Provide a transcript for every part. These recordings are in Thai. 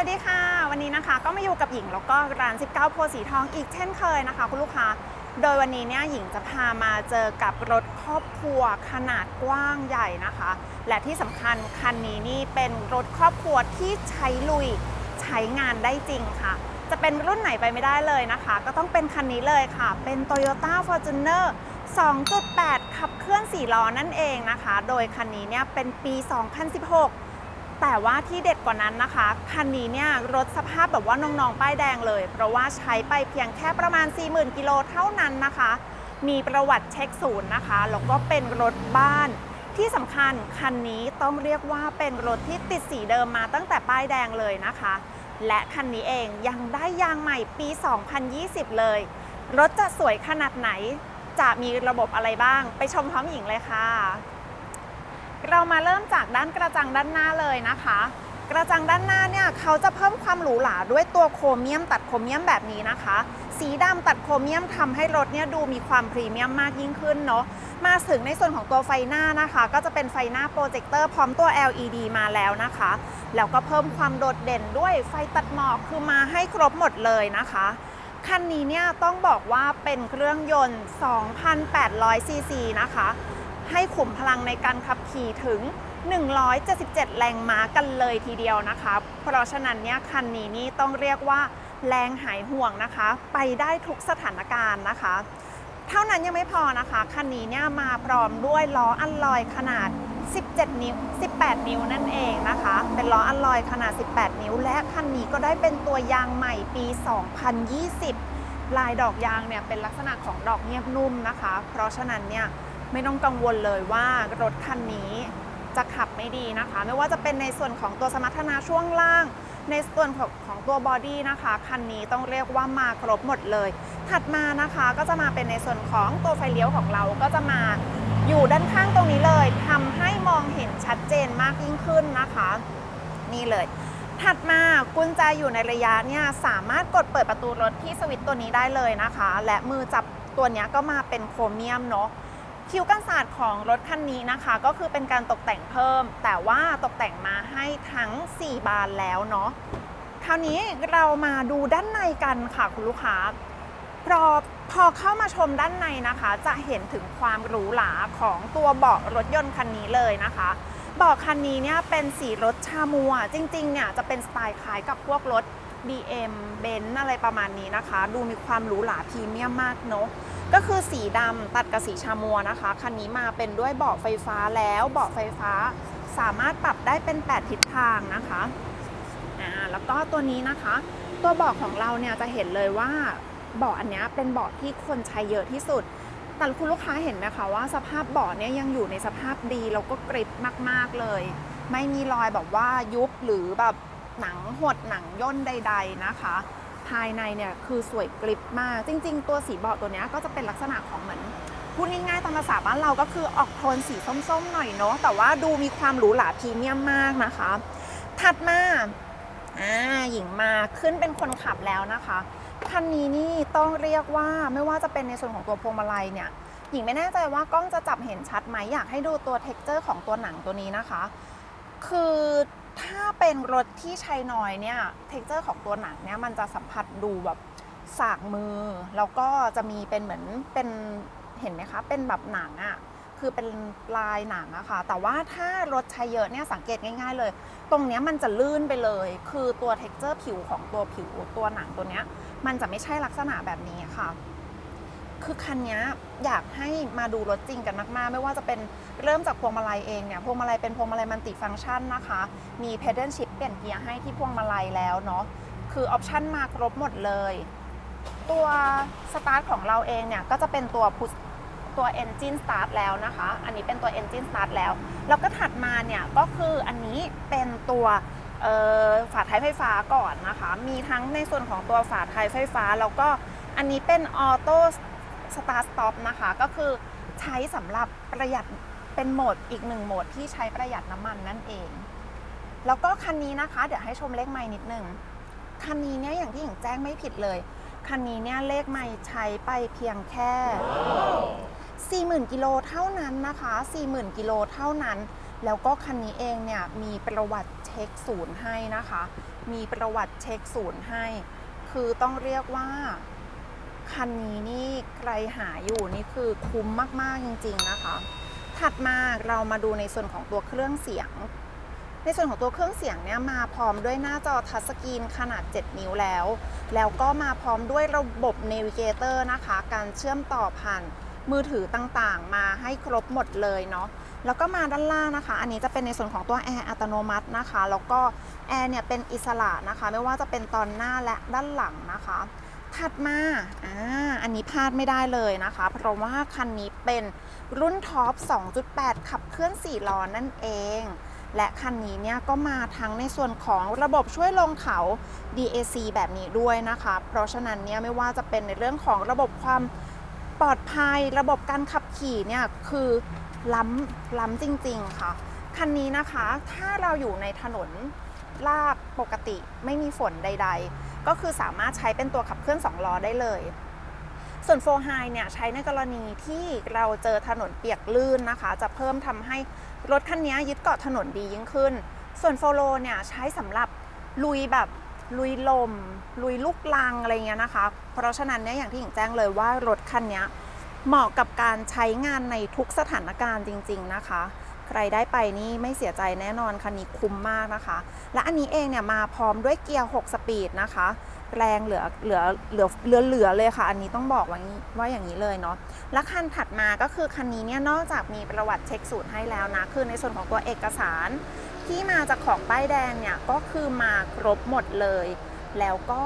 สวัสดีค่ะ วันนี้นะคะก็มาอยู่กับหญิงแล้วก็ร้าน 19 โพสีทองอีกเช่นเคยนะคะ คุณลูกค้า โดยวันนี้เนี่ยหญิงจะพามาเจอกับรถครอบครัวขนาดกว้างใหญ่นะคะ และที่สำคัญคันนี้นี่เป็นรถครอบครัวที่ใช้ลุยใช้งานได้จริงค่ะ จะเป็นรุ่นไหนไปไม่ได้เลยนะคะ ก็ต้องเป็นคันนี้เลยค่ะ เป็น Toyota Fortuner 2.8 ขับเคลื่อน4ล้อนั่นเองนะคะ โดยคันนี้เนี่ยเป็นปี 2016 แต่ว่าที่เด็ดกว่านั้นนะคะ คันนี้เนี่ยรถสภาพแบบว่าน้องๆ ป้ายแดงเลย เพราะว่าใช้ไปเพียงแค่ประมาณ 40,000 กิโลเท่านั้นนะคะ มีประวัติเช็คศูนย์นะคะ แล้วก็เป็นรถบ้าน ที่สำคัญคันนี้ต้องเรียกว่าเป็นรถที่ติดสีเดิมมาตั้งแต่ป้ายแดงเลยนะคะ และคันนี้เองยังได้ยางใหม่ปี 2020 เลย รถจะสวยขนาดไหน จะมีระบบอะไรบ้าง ไปชมพร้อมหญิงเลยค่ะ เรามาเริ่มจากด้านกระจังด้านหน้าเลยนะคะ กระจังด้านหน้าเนี่ยเขาจะเพิ่มความหรูหราด้วยตัวโครเมียมตัดโครเมียมแบบนี้นะคะ สีดำตัดโครเมียมทำให้รถเนี่ยดูมีความพรีเมียมมากยิ่งขึ้นเนาะมาถึงในส่วนของตัวไฟหน้านะคะ ก็จะเป็นไฟหน้าโปรเจคเตอร์พร้อมตัว LED มาแล้วนะคะ แล้วก็เพิ่มความโดดเด่นด้วยไฟตัดหมอกคือมาให้ครบหมดเลยนะคะคันนี้เนี่ยต้องบอกว่าเป็นเครื่องยนต์ 2,800ซีซีนะคะ ให้ขุมพลังในการขับขี่ถึง 177 แรงม้ากันเลยทีเดียวนะคะ เพราะฉะนั้นเนี่ยคันนี้นี่ต้องเรียกว่าแรงหายห่วงนะคะ ไปได้ทุกสถานการณ์นะคะ เท่านั้นยังไม่พอนะคะคันนี้เนี่ยมาพร้อมด้วยล้ออัลลอยขนาด 17 นิ้ว 18 นิ้วนั่นเองนะคะ เป็นล้ออัลลอยขนาด 18 นิ้ว และคันนี้ก็ได้เป็นตัวยางใหม่ปี 2020 ลายดอกยางเนี่ยเป็นลักษณะของดอกเงียบนุ่มนะคะ เพราะฉะนั้นเนี่ย ไม่ต้องกังวลเลยว่ารถคันนี้จะขับไม่ดีนะคะ ไม่ว่าจะเป็นในส่วนของตัวสมรรถนะช่วงล่าง ในส่วนของของตัวบอดี้นะคะ คันนี้ต้องเรียกว่ามาครบหมดเลย ถัดมานะคะก็จะมาเป็นในส่วนของตัวไฟเลี้ยวของเราก็จะมาอยู่ด้านข้างตรงนี้เลยทำให้มองเห็นชัดเจนมากยิ่งขึ้นนะคะ นี่เลย ถัดมากุญแจอยู่ในระยะเนี่ยสามารถกดเปิดประตูรถที่สวิตตัวนี้ได้เลยนะคะ และมือจับตัวนี้ก็มาเป็นโครเมียมเนาะ คิ้วกันศาสตร์ของรถคันนี้นะคะ ก็คือเป็นการตกแต่งเพิ่ม แต่ว่าตกแต่งมาให้ทั้ง 4 บานแล้วเนาะคราวนี้เรามาดูด้านในกันค่ะคุณลูกค้าพอพอเข้ามาชมด้านในนะคะ จะเห็นถึงความหรูหราของตัวเบาะรถยนต์คันนี้เลยนะคะเบาะคันนี้เนี่ยเป็นสีรถชามัว จริงๆเนี่ยจะเป็นสไตล์คล้ายกับพวกรถ BM b e n z อะไรประมาณนี้นะคะ ดูมีความหรูหราพรีเมียมมากเนาะ ก็คือสีดำตัดกับสีชามัวนะคะ คันนี้มาเป็นด้วยเบาะไฟฟ้าแล้วเบาะไฟฟ้าสามารถปรับได้เป็น 8 ทิศทางนะคะอ่าแล้วก็ตัวนี้นะคะ ตัวเบาะของเราเนี่ยจะเห็นเลยว่าเบาะอันนี้เป็นเบาะที่คนใช้เยอะที่สุด แต่คุณลูกค้าเห็นไหมคะว่าสภาพเบาะเนี่ยยังอยู่ในสภาพดีแล้วก็กริบมากๆเลย ไม่มีรอยแบบว่ายุบหรือแบบหนังหดหนังย่นใด ๆนะคะ ภายในเนี่ยคือสวยกริบมาก จริง ๆ ตัวสีเบาะตัวเนี้ยก็จะเป็นลักษณะของเหมือนพูดง่ายๆตามภาษาบ้านเราก็คือออกโทนสีส้มๆหน่อยเนาะแต่ว่าดูมีความหรูหราพรีเมียมมากนะคะ ถัดมาอ่าหญิงมาขึ้นเป็นคนขับแล้วนะคะคันนี้นี่ต้องเรียกว่าไม่ว่าจะเป็นในส่วนของตัวพวงมาลัยเนี่ยหญิงไม่แน่ใจว่ากล้องจะจับเห็นชัดไหมอยากให้ดูตัวเท็กเจอร์ของตัวหนังตัวนี้นะคะ คือ ถ้าเป็นรถที่ใช้น้อยเนี่ยเท็กเจอร์ของตัวหนังเนี่ยมันจะสัมผัสดูแบบสากมือ แล้วก็จะมีเป็นเหมือนเป็นเห็นไหมคะ เป็นแบบหนังอะ่ะคือเป็นลายหนังอะค่ะ แต่ว่าถ้ารถใช้เยอะเนี่ยสังเกตง่าย ๆ เลย ตรงเนี้ยมันจะลื่นไปเลย คือตัวเท็กเจอร์ผิวของตัวผิวตัวหนังตัวเนี้ย มันจะไม่ใช่ลักษณะแบบนี้ค่ะ คือคันนี้อยากให้มาดูรถจริงกันมากๆ ไม่ว่าจะเป็นเริ่มจากพวงมาลัยเองเนี่ยพวงมาลัยเป็นพวงมาลัยมัลติฟังก์ชันนะคะ มี pedal shift เปลี่ยนเกียร์ให้ที่พวงมาลัยแล้วเนาะคือออปชันมาครบหมดเลย ตัวสตาร์ทของเราเองเนี่ยก็จะเป็นตัว push ตัว engine start แล้วนะคะ อันนี้เป็นตัว engine start แล้ว แล้วก็ถัดมาเนี่ยก็คืออันนี้เป็นตัวฝาท้ายไฟฟ้าก่อนนะคะ มีทั้งในส่วนของตัวฝาท้ายไฟฟ้า แล้วก็อันนี้เป็นออโต้ส สตาร์สต็อปนะคะก็คือใช้สำหรับประหยัดเป็นโหมดอีกหนึ่งโหมดที่ใช้ประหยัดน้ำมันนั่นเอง แล้วก็คันนี้นะคะ เดี๋ยวให้ชมเลขไม้นิดนึง คันนี้เนี่ยอย่างที่หญิงแจ้งไม่ผิดเลย คันนี้เนี่ยเลขไม้ใช้ไปเพียงแค่ 40,000กิโลเท่านั้นนะคะ 40,000กิโลเท่านั้น แล้วก็คันนี้เองเนี่ยมีประวัติเช็คศูนย์ให้นะคะ มีประวัติเช็คศูนย์ให้ คือต้องเรียกว่า คันนี้นี่ใครหาอยู่นี่คือคุ้มมาก ๆ จริง ๆ นะคะ ถัดมาเรามาดูในส่วนของตัวเครื่องเสียง ในส่วนของตัวเครื่องเสียงเนี่ยมาพร้อมด้วยหน้าจอทัชสกรีนขนาด 7 นิ้วแล้ว แล้วก็มาพร้อมด้วยระบบ Navigator นะคะ การเชื่อมต่อผ่านมือถือต่างๆ มาให้ครบหมดเลยเนาะแล้วก็มาด้านล่างนะคะ อันนี้จะเป็นในส่วนของตัวแอร์อัตโนมัตินะคะ แล้วก็แอร์เนี่ยเป็นอิสระนะคะ ไม่ว่าจะเป็นตอนหน้าและด้านหลังนะคะ ถัดมาอ่าอันนี้พลาดไม่ได้เลยนะคะ เพราะว่าคันนี้เป็นรุ่นท็อป 2.8 ขับเคลื่อน 4 ล้อนั่นเอง และคันนี้เนี่ยก็มาทั้งในส่วนของระบบช่วยลงเขา DAC แบบนี้ด้วยนะคะ เพราะฉะนั้นเนี่ยไม่ว่าจะเป็นในเรื่องของระบบความปลอดภัย ระบบการขับขี่เนี่ยคือล้ำล้ำจริง ๆ ค่ะ คันนี้นะคะถ้าเราอยู่ในถนนลาบปกติไม่มีฝนใด ๆ ก็คือสามารถใช้เป็นตัวขับเคลื่อน 2 ล้อได้เลย ส่วนโฟไฮเนี่ยใช้ในกรณีที่เราเจอถนนเปียกลื่นนะคะ จะเพิ่มทำให้รถคันนี้ยึดเกาะถนนดียิ่งขึ้น ส่วนโฟโลเนี่ยใช้สำหรับลุยแบบลุยลม ลุยลูกลังอะไรเงี้ยนะคะ เพราะฉะนั้นเนี่ยอย่างที่หญิงแจ้งเลยว่ารถคันนี้เหมาะกับการใช้งานในทุกสถานการณ์จริง ๆ นะคะ ใครได้ไปนี่ไม่เสียใจแน่นอนคันนี้คุ้มมากนะคะ และอันนี้เองเนี่ยมาพร้อมด้วยเกียร์ 6 สปีดนะคะ แรงเหลือเหลือเหลือเหลือเหลือเลยค่ะ อันนี้ต้องบอกว่าว่าอย่างนี้เลยเนาะและคันถัดมาก็คือคันนี้เนี่ยนอกจากมีประวัติเช็คสูตรให้แล้วนะคือในส่วนของตัวเอกสารที่มาจากของป้ายแดงเนี่ยก็คือมาครบหมดเลย แล้วก็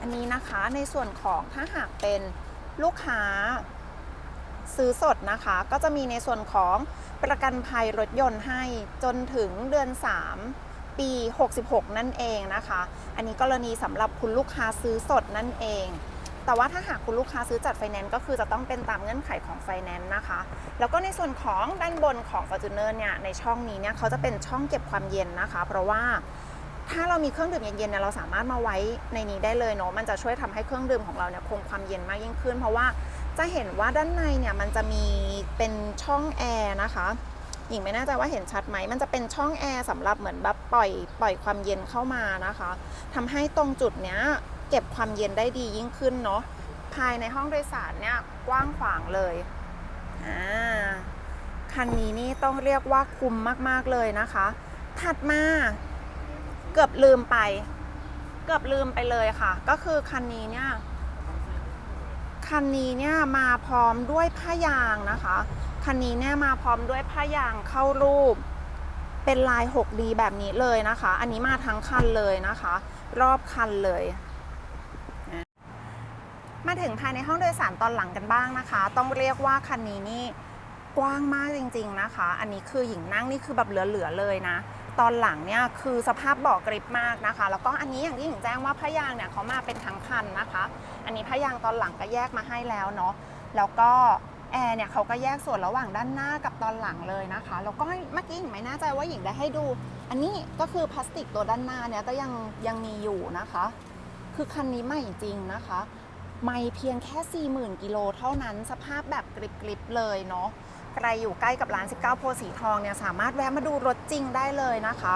อันนี้นะคะในส่วนของถ้าหากเป็นลูกค้าซื้อสดนะคะ ก็จะมีในส่วนของ ประกันภัยรถยนต์ให้จนถึงเดือน 3 ปี 66 นั่นเองนะคะ อันนี้กรณีสำหรับคุณลูกค้าซื้อสดนั่นเอง แต่ว่าถ้าหากคุณลูกค้าซื้อจัดไฟแนนซ์ก็คือจะต้องเป็นตามเงื่อนไขของไฟแนนซ์นะคะ แล้วก็ในส่วนของด้านบนของ f o r t u n e r เนี่ยในช่องนี้เนี่ยเขาจะเป็นช่องเก็บความเย็นนะคะ เพราะว่าถ้าเรามีเครื่องดื่มเย็นๆเนี่ยเราสามารถมาไว้ในนี้ได้เลยเนาะมันจะช่วยทำให้เครื่องดื่มของเราเนี่ยคงความเย็นมากยิ่งขึ้น เพราะว่า จะเห็นว่าด้านในเนี่ยมันจะมีเป็นช่องแอร์นะคะหญิงไม่แน่ใจว่าเห็นชัดไหม มันจะเป็นช่องแอร์สำหรับเหมือนแบบปล่อยปล่อยความเย็นเข้ามานะคะทำให้ตรงจุดเนี้ยเก็บความเย็นได้ดียิ่งขึ้นเนาะ ภายในห้องโดยสารเนี่ยกว้างขวางเลย อ่า คันนี้นี่ต้องเรียกว่าคุ้มมากๆเลยนะคะ ถัดมาเกือบลืมไป เกือบลืมไปเลยค่ะ ก็คือคันนี้เนี่ย คันนี้เนี่ยมาพร้อมด้วยผ้ายางนะคะ คันนี้เนี่ยมาพร้อมด้วยผ้ายางเข้ารูป เป็นลาย 6D แบบนี้เลยนะคะ อันนี้มาทั้งคันเลยนะคะ รอบคันเลย มาถึงภายในห้องโดยสารตอนหลังกันบ้างนะคะ ต้องเรียกว่าคันนี้นี่กว้างมากจริง ๆนะคะ อันนี้คือหญิงนั่งนี่คือแบบเหลือๆเลยนะ ตอนหลังเนี่ยคือสภาพเบาะกริบมากนะคะ แล้วก็อันนี้อย่างที่หญิงแจ้งว่าผ้ายางเนี่ยเขามาเป็นทั้งคันนะคะ อันนี้ผ้ายางตอนหลังก็แยกมาให้แล้วเนาะแล้วก็แอร์เนี่ยเขาก็แยกส่วนระหว่างด้านหน้ากับตอนหลังเลยนะคะ แล้วก็เมื่อกี้หญิงไม่แน่ใจว่าหญิงได้ให้ดู อันนี้ก็คือพลาสติกตัวด้านหน้าเนี่ยก็ยังยังมีอยู่นะคะ คือคันนี้ใหม่จริงนะคะ ไม่เพียงแค่ 40,000กิโลเท่านั้นสภาพแบบกริบๆเลยเนาะ ใครอยู่ใกล้กับร้าน 19 โพสีทองเนี่ยสามารถแวะมาดูรถจริงได้เลยนะคะ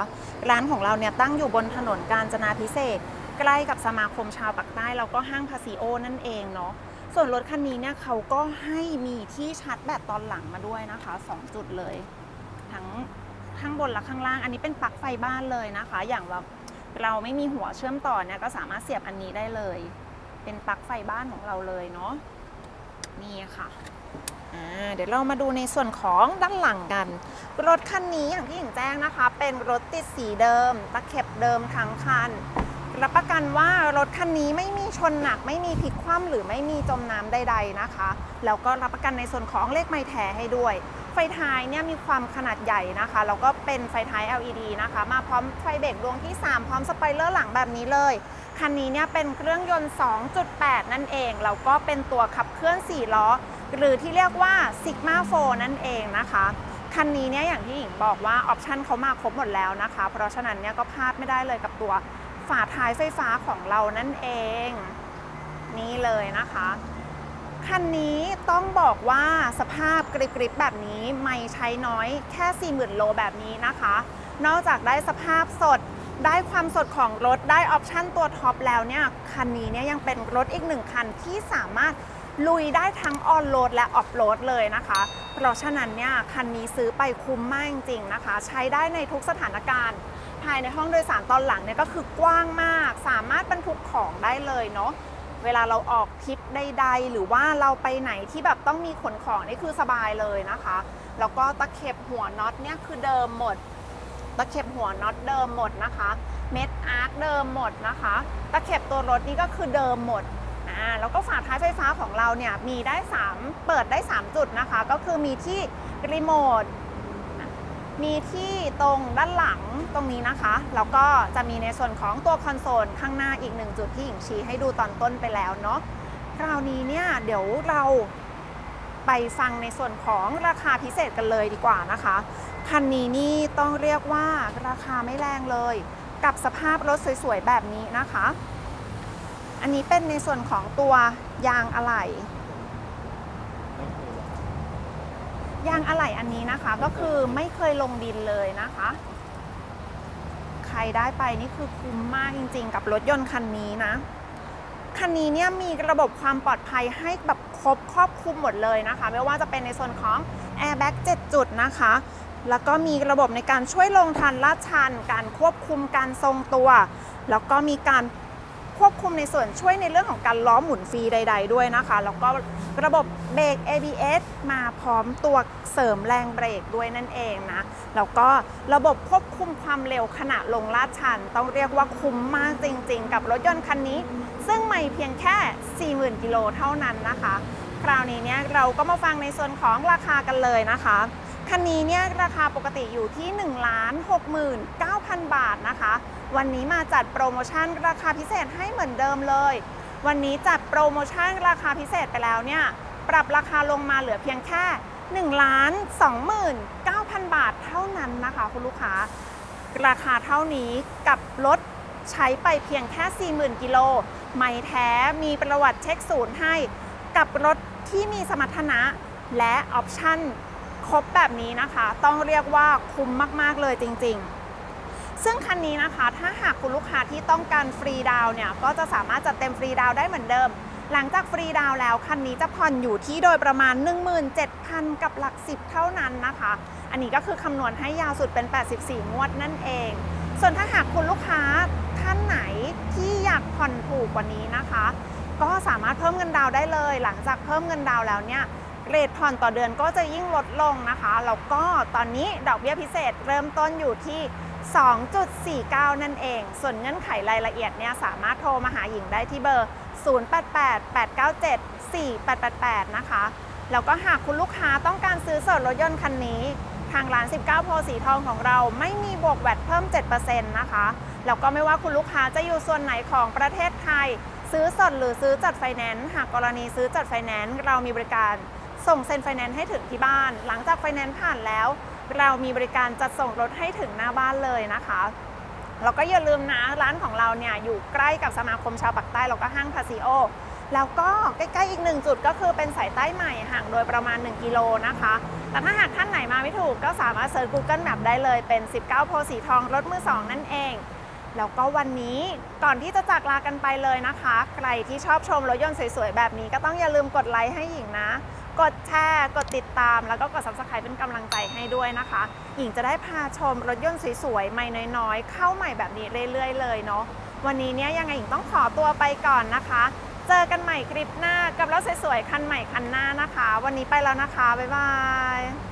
ร้านของเราเนี่ยตั้งอยู่บนถนนกาญจนาพิเศษ ใกล้กับสมาคมชาวปากใต้แล้วก็ห้างพาซิโอนั่นเองเนาะส่วนรถคันนี้เนี่ยเขาก็ให้มีที่ชาร์จแบตตอนหลังมาด้วยนะคะ 2 จุดเลย ทั้งข้างบนและข้างล่าง อันนี้เป็นปลั๊กไฟบ้านเลยนะคะ อย่างแบบเราไม่มีหัวเชื่อมต่อเนี่ยก็สามารถเสียบอันนี้ได้เลย เป็นปลั๊กไฟบ้านของเราเลยเนาะนี่ค่ะ เดี๋ยวเรามาดูในส่วนของด้านหลังกัน รถคันนี้อย่างที่หญิงแจ้งนะคะ เป็นรถติดสีเดิม ตะเข็บเดิมทั้งคัน รับประกันว่ารถคันนี้ไม่มีชนหนัก ไม่มีพลิกคว่ำหรือไม่มีจมน้ำใด ๆนะคะ แล้วก็รับประกันในส่วนของเลขไม้แท้ให้ด้วย ไฟท้ายเนี่ยมีความขนาดใหญ่นะคะ แล้วก็เป็นไฟท้าย LED นะคะ มาพร้อมไฟเบรกดวงที่ 3 พร้อมสปอยเลอร์หลังแบบนี้เลยคันนี้เนี่ยเป็นเครื่องยนต์ 2.8 นั่นเอง แล้วก็เป็นตัวขับเคลื่อน 4 ล้อ หรือที่เรียกว่า Sigma 4 นั่นเองนะคะ คันนี้เนี่ยอย่างที่หญิงบอกว่าออปชันเขามาครบหมดแล้วนะคะ เพราะฉะนั้นเนี่ยก็พลาดไม่ได้เลยกับตัวฝาท้ายไฟฟ้าของเรานั่นเอง นี่เลยนะคะ คันนี้ต้องบอกว่าสภาพกริบๆแบบนี้ไม่ใช้น้อยแค่ 40,000 โลแบบนี้นะคะ นอกจากได้สภาพสดได้ความสดของรถได้ออปชั่นตัวท็อปแล้วเนี่ย คันนี้เนี่ยยังเป็นรถอีกหนึ่งคันที่สามารถ ลุยได้ทั้งออนโรดและออฟโรดเลยนะคะ เพราะฉะนั้นเนี่ยคันนี้ซื้อไปคุ้มมากจริงๆนะคะ ใช้ได้ในทุกสถานการณ์ ภายในห้องโดยสารตอนหลังเนี่ยก็คือกว้างมาก สามารถบรรทุกของได้เลยเนาะเวลาเราออกทริปใดๆ หรือว่าเราไปไหนที่แบบต้องมีขนของนี่คือสบายเลยนะคะ แล้วก็ตะเข็บหัวน็อตเนี่ยคือเดิมหมด ตะเข็บหัวน็อตเดิมหมดนะคะ เม็ดอาร์คเดิมหมดนะคะ ตะเข็บตัวรถนี่ก็คือเดิมหมด อ่าแล้วก็ฝาท้ายไฟฟ้าของเราเนี่ยมีได้ 3 เปิดได้ 3 จุดนะคะ ก็คือมีที่รีโมทมีที่ตรงด้านหลังตรงนี้นะคะ แล้วก็จะมีในส่วนของตัวคอนโซลข้างหน้าอีกหนึ่งจุดที่หญิงชี้ให้ดูตอนต้นไปแล้วเนาะคราวนี้เนี่ยเดี๋ยวเราไปฟังในส่วนของราคาพิเศษกันเลยดีกว่านะคะคันนี้นี่ต้องเรียกว่าราคาไม่แรงเลย กับสภาพรถสวยๆแบบนี้นะคะ อันนี้เป็นในส่วนของตัวยางอะไหล่ยางอะไหล่อันนี้นะคะก็คือไม่เคยลงดินเลยนะคะ ใครได้ไปนี่คือคุ้มมากจริง ๆ กับรถยนต์คันนี้นะ คันนี้เนี่ยมีระบบความปลอดภัยให้แบบครบครอบคลุมหมดเลยนะคะ ไม่ว่าจะเป็นในส่วนของ Airbag 7 จุดนะคะ แล้วก็มีระบบในการช่วยลงทันลาดชัน การควบคุมการทรงตัว แล้วก็มีการ ควบคุมในส่วนช่วยในเรื่องของการล้อหมุนฟรีใด ๆ ด้วยนะคะ แล้วก็ระบบเบรก ABS มาพร้อมตัวเสริมแรงเบรกด้วยนั่นเองนะ แล้วก็ระบบควบคุมความเร็วขณะลงลาดชัน ต้องเรียกว่าคุ้มมากจริง ๆ กับรถยนต์คันนี้ ซึ่งไม่เพียงแค่ 40,000 กิโลเท่านั้นนะคะ คราวนี้เนี่ยเราก็มาฟังในส่วนของราคากันเลยนะคะคันนี้เนี่ยราคาปกติอยู่ที่ 1 6 9 0 0 0 บาทนะคะ วันนี้มาจัดโปรโมชั่นราคาพิเศษให้เหมือนเดิมเลย วันนี้จัดโปรโมชั่นราคาพิเศษไปแล้วเนี่ย ปรับราคาลงมาเหลือเพียงแค่1ล้าน29,000 บาทเท่านั้นนะคะคุณลูกค้า ราคาเท่านี้กับรถใช้ไปเพียงแค่ 40,000 กิโล ไม่แท้มีประวัติเช็คศูนย์ให้ กับรถที่มีสมรรถนะและออปชั่นครบแบบนี้นะคะ ต้องเรียกว่าคุ้มมาก ๆ เลยจริง ๆ ซึ่งคันนี้นะคะถ้าหากคุณลูกค้าที่ต้องการฟรีดาวเนี่ยก็จะสามารถจัดเต็มฟรีดาวได้เหมือนเดิม หลังจากฟรีดาวแล้วคันนี้จะผ่อนอยู่ที่โดยประมาณ 17,000 กับหลัก 10 เท่านั้นนะคะ อันนี้ก็คือคำนวณให้ยาวสุดเป็น 84 งวดนั่นเอง ส่วนถ้าหากคุณลูกค้าท่านไหนที่อยากผ่อนถูกกว่านี้นะคะ ก็สามารถเพิ่มเงินดาวได้เลย หลังจากเพิ่มเงินดาวแล้วเนี่ยเรทผ่อนต่อเดือนก็จะยิ่งลดลงนะคะแล้วก็ตอนนี้ดอกเบี้ยพิเศษเริ่มต้นอยู่ที่ 2.49 นั่นเอง ส่วนเงื่อนไขรายละเอียดเนี่ยสามารถโทรมาหาหญิงได้ที่เบอร์ 0888974888 นะคะ แล้วก็หากคุณลูกค้าต้องการซื้อสดรถยนต์คันนี้ ทางร้าน 19 โพสีทองของเราไม่มีบวกแวดเพิ่ม 7%นะคะ แล้วก็ไม่ว่าคุณลูกค้าจะอยู่ส่วนไหนของประเทศไทย ซื้อสดหรือซื้อจัดไฟแนนซ์ หากกรณีซื้อจัดไฟแนนซ์เรามีบริการส่งเซ็นไฟแนนซ์ให้ถึงที่บ้าน หลังจากไฟแนนซ์ผ่านแล้ว เรามีบริการจัดส่งรถให้ถึงหน้าบ้านเลยนะคะแล้วก็อย่าลืมนะร้านของเราเนี่ยอยู่ใกล้กับสมาคมชาวปากใต้แล้วก็ห้างพาซิโอแล้วก็ใกล้ๆอีกหนึ่งจุดก็คือเป็นสายใต้ใหม่ห่างโดยประมาณ 1 กิโลนะคะ แต่ถ้าหากท่านไหนมาไม่ถูกก็สามารถเซิร์ช Google Map ได้เลยเป็น 19 โพสีทองรถมือ 2 นั่นเอง แล้วก็วันนี้ก่อนที่จะจากลากันไปเลยนะคะ ใครที่ชอบชมรถยนต์สวยๆ แบบนี้ก็ต้องอย่าลืมกดไลค์ให้หญิงนะ กดแชร์ กดติดตาม แล้วก็กด subscribe เป็นกำลังใจให้ด้วยนะคะ หญิงจะได้พาชมรถยนต์สวยๆ ใหม่น้อยๆ เข้าใหม่แบบนี้เรื่อยๆ เลยเนาะ วันนี้เนี่ยยังไงหญิงต้องขอตัวไปก่อนนะคะ เจอกันใหม่คลิปหน้ากับรถสวยๆ คันใหม่คันหน้านะคะ วันนี้ไปแล้วนะคะ บ๊ายบาย